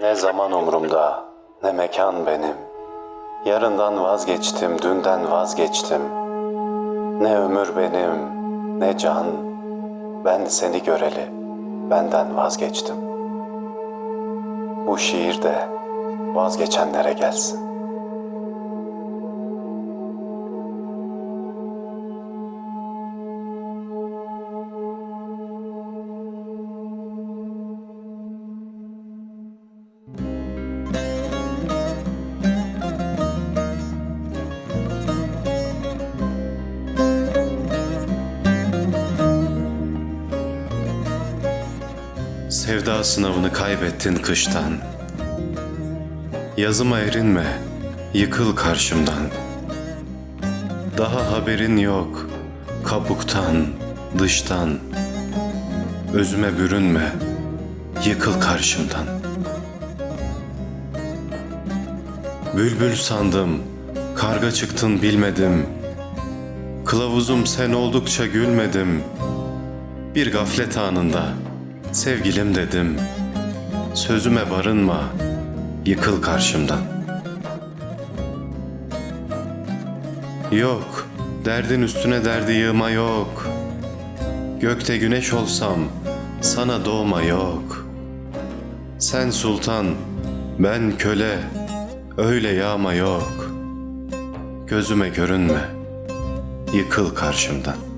Ne zaman umurumda, ne mekan benim. Yarından vazgeçtim, dünden vazgeçtim. Ne ömür benim, ne can. Ben seni göreli, benden vazgeçtim. Bu şiir de vazgeçenlere gelsin. Sevda sınavını kaybettin kıştan. Yazıma erinme, yıkıl karşımdan. Daha haberin yok, kabuktan, dıştan. Özüme bürünme, yıkıl karşımdan. Bülbül sandım, karga çıktın bilmedim. Kılavuzum sen oldukça gülmedim. Bir gaflet anında sevgilim dedim. Sözüme barınma, yıkıl karşımdan. Yok, derdin üstüne derdi yığma yok. Gökte güneş olsam sana doğma yok. Sen sultan, ben köle, öyle yağma yok. Gözüme görünme, yıkıl karşımdan.''